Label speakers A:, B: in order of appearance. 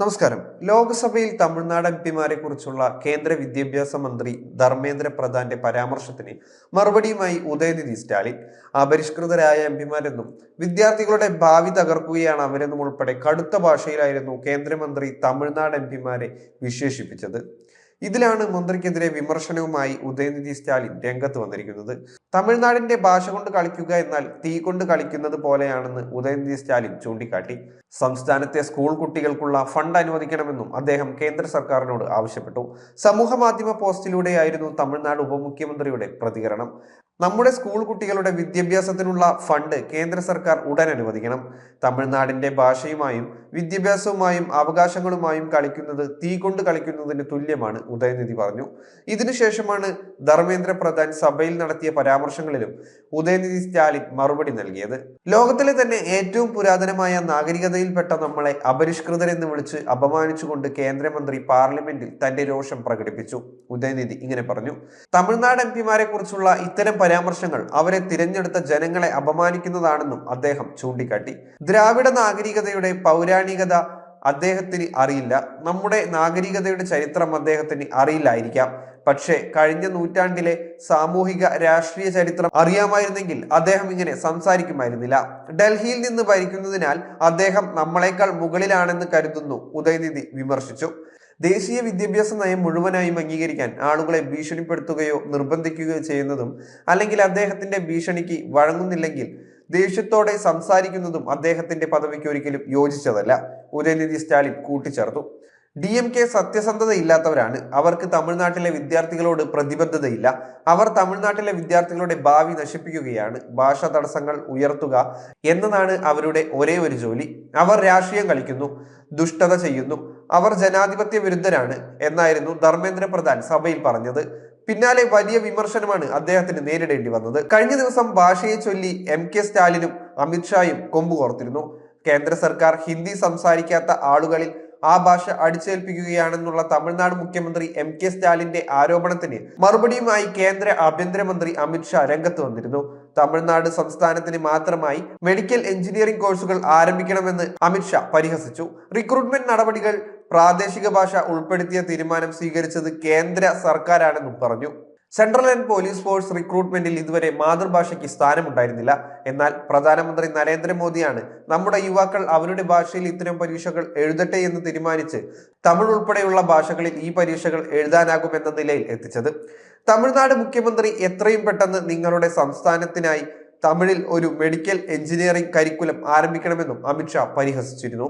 A: നമസ്കാരം. ലോക്സഭയിൽ തമിഴ്നാട് എം പിമാരെ കുറിച്ചുള്ള കേന്ദ്ര വിദ്യാഭ്യാസ മന്ത്രി ധർമ്മേന്ദ്ര പ്രധാന്റെ പരാമർശത്തിന് മറുപടിയുമായി ഉദയനിധി സ്റ്റാലിൻ അപരിഷ്കൃതരായ എം പിമാരെന്നും വിദ്യാർത്ഥികളുടെ ഭാവി തകർക്കുകയാണ് അവരെന്നും ഉൾപ്പെടെ കടുത്ത ഭാഷയിലായിരുന്നു കേന്ദ്രമന്ത്രി തമിഴ്നാട് എം പിമാരെ വിശേഷിപ്പിച്ചത്. ഇതിലാണ് മന്ത്രിക്കെതിരെ വിമർശനവുമായി ഉദയനിധി സ്റ്റാലിൻ രംഗത്ത് വന്നിരിക്കുന്നത്. തമിഴ്നാടിന്റെ ഭാഷ കൊണ്ട് കളിക്കുക എന്നാൽ തീ കൊണ്ട് കളിക്കുന്നത് പോലെയാണെന്ന് ഉദയനിധി സ്റ്റാലിൻ ചൂണ്ടിക്കാട്ടി. സംസ്ഥാനത്തെ സ്കൂൾ കുട്ടികൾക്കുള്ള ഫണ്ട് അനുവദിക്കണമെന്നും അദ്ദേഹം കേന്ദ്ര സർക്കാരിനോട് ആവശ്യപ്പെട്ടു. സമൂഹ മാധ്യമ പോസ്റ്റിലൂടെയായിരുന്നു തമിഴ്നാട് ഉപമുഖ്യമന്ത്രിയുടെ പ്രതികരണം. നമ്മുടെ സ്കൂൾ കുട്ടികളുടെ വിദ്യാഭ്യാസത്തിനുള്ള ഫണ്ട് കേന്ദ്ര സർക്കാർ ഉടൻ അനുവദിക്കണം. തമിഴ്നാടിന്റെ ഭാഷയുമായും വിദ്യാഭ്യാസവുമായും അവകാശങ്ങളുമായും കളിക്കുന്നത് തീ കൊണ്ട് കളിക്കുന്നതിന് തുല്യമാണ് ഉദയനിധി പറഞ്ഞു. ഇതിനുശേഷമാണ് ധർമ്മേന്ദ്ര പ്രധാൻ സഭയിൽ നടത്തിയ പരാമർശങ്ങളിലും ഉദയനിധി സ്റ്റാലിൻ മറുപടി നൽകിയത്. ലോകത്തിലെ തന്നെ ഏറ്റവും പുരാതനമായ നാഗരികതയിൽപ്പെട്ട നമ്മളെ അപരിഷ്കൃതരെന്ന് വിളിച്ച് അപമാനിച്ചുകൊണ്ട് കേന്ദ്രമന്ത്രി പാർലമെന്റിൽ തന്റെ രോഷം പ്രകടിപ്പിച്ചു. ഉദയനിധി ഇങ്ങനെ പറഞ്ഞു. തമിഴ്നാട് എം പിമാരെ കുറിച്ചുള്ള ഇത്തരം പരാമർശങ്ങൾ അവരെ തിരഞ്ഞെടുത്ത ജനങ്ങളെ അപമാനിക്കുന്നതാണെന്നും അദ്ദേഹം ചൂണ്ടിക്കാട്ടി. ദ്രാവിഡ നാഗരികതയുടെ പൗരാണികത അദ്ദേഹത്തിന് അറിയില്ല. നമ്മുടെ നാഗരികതയുടെ ചരിത്രം അദ്ദേഹത്തിന് അറിയില്ലായിരിക്കാം. പക്ഷേ കഴിഞ്ഞ നൂറ്റാണ്ടിലെ സാമൂഹിക രാഷ്ട്രീയ ചരിത്രം അറിയാമായിരുന്നെങ്കിൽ അദ്ദേഹം ഇങ്ങനെ സംസാരിക്കുമായിരുന്നില്ല. ഡൽഹിയിൽ നിന്ന് ഭരിക്കുന്നതിനാൽ അദ്ദേഹം നമ്മളെക്കാൾ മുകളിലാണെന്ന് കരുതുന്നു ഉദയനിധി വിമർശിച്ചു. ദേശീയ വിദ്യാഭ്യാസ നയം മുഴുവനായും അംഗീകരിക്കാൻ ആളുകളെ ഭീഷണിപ്പെടുത്തുകയോ നിർബന്ധിക്കുകയോ ചെയ്യുന്നതും അല്ലെങ്കിൽ അദ്ദേഹത്തിന്റെ ഭീഷണിക്ക് വഴങ്ങുന്നില്ലെങ്കിൽ ദേഷ്യത്തോടെ സംസാരിക്കുന്നതും അദ്ദേഹത്തിന്റെ പദവിക്ക് ഒരിക്കലും യോജിച്ചതല്ല. ഉദയനിധി സ്റ്റാലിൻ കൂട്ടിച്ചേർത്തു. ഡി എം കെ സത്യസന്ധത ഇല്ലാത്തവരാണ് അവർക്ക് തമിഴ്നാട്ടിലെ വിദ്യാർത്ഥികളോട് പ്രതിബദ്ധതയില്ല. അവർ തമിഴ്നാട്ടിലെ വിദ്യാർത്ഥികളുടെ ഭാവി നശിപ്പിക്കുകയാണ്. ഭാഷ തടസ്സങ്ങൾ ഉയർത്തുക എന്നതാണ് അവരുടെ ഒരേ ഒരു ജോലി. അവർ രാഷ്ട്രീയം കളിക്കുന്നു ദുഷ്ടത ചെയ്യുന്നു. അവർ ജനാധിപത്യ വിരുദ്ധരാണ് എന്നായിരുന്നു ധർമ്മേന്ദ്ര പ്രധാൻ സഭയിൽ പറഞ്ഞത്. പിന്നാലെ വലിയ വിമർശനമാണ് അദ്ദേഹത്തിന് നേരിടേണ്ടി വന്നത്. കഴിഞ്ഞ ദിവസം ഭാഷയെ ചൊല്ലി എം കെ സ്റ്റാലിനും അമിത്ഷായും കൊമ്പുകോർത്തിരുന്നു. കേന്ദ്ര സർക്കാർ ഹിന്ദി സംസാരിക്കാത്ത ആളുകളിൽ ആ ഭാഷ അടിച്ചേൽപ്പിക്കുകയാണെന്നുള്ള തമിഴ്നാട് മുഖ്യമന്ത്രി എം കെ സ്റ്റാലിന്റെ ആരോപണത്തിന് മറുപടിയുമായി കേന്ദ്ര ആഭ്യന്തരമന്ത്രി അമിത്ഷാ രംഗത്ത് വന്നിരുന്നു. തമിഴ്നാട് സംസ്ഥാനത്തിന് മാത്രമായി മെഡിക്കൽ എഞ്ചിനീയറിംഗ് കോഴ്സുകൾ ആരംഭിക്കണമെന്ന് അമിത്ഷാ പരിഹസിച്ചു. റിക്രൂട്ട്മെന്റ് നടപടികൾ പ്രാദേശിക ഭാഷ ഉൾപ്പെടുത്തിയ തീരുമാനം സ്വീകരിച്ചത് കേന്ദ്ര സർക്കാരാണെന്നും പറഞ്ഞു. സെൻട്രൽ ആൻഡ് പോലീസ് ഫോഴ്സ് റിക്രൂട്ട്മെന്റിൽ ഇതുവരെ മാതൃഭാഷയ്ക്ക് സ്ഥാനമുണ്ടായിരുന്നില്ല. എന്നാൽ പ്രധാനമന്ത്രി നരേന്ദ്രമോദിയാണ് നമ്മുടെ യുവാക്കൾ അവരുടെ ഭാഷയിൽ ഇത്തരം പരീക്ഷകൾ എഴുതട്ടെ എന്ന് തീരുമാനിച്ച് തമിഴ് ഉൾപ്പെടെയുള്ള ഭാഷകളിൽ ഈ പരീക്ഷകൾ എഴുതാനാകുമെന്ന നിലയിൽ എത്തിച്ചത്. തമിഴ്നാട് മുഖ്യമന്ത്രി എത്രയും പെട്ടെന്ന് നിങ്ങളുടെ സംസ്ഥാനത്തിനായി തമിഴിൽ ഒരു മെഡിക്കൽ എഞ്ചിനീയറിംഗ് കരിക്കുലം ആരംഭിക്കണമെന്നും അമിത്ഷാ പരിഹസിച്ചിരുന്നു.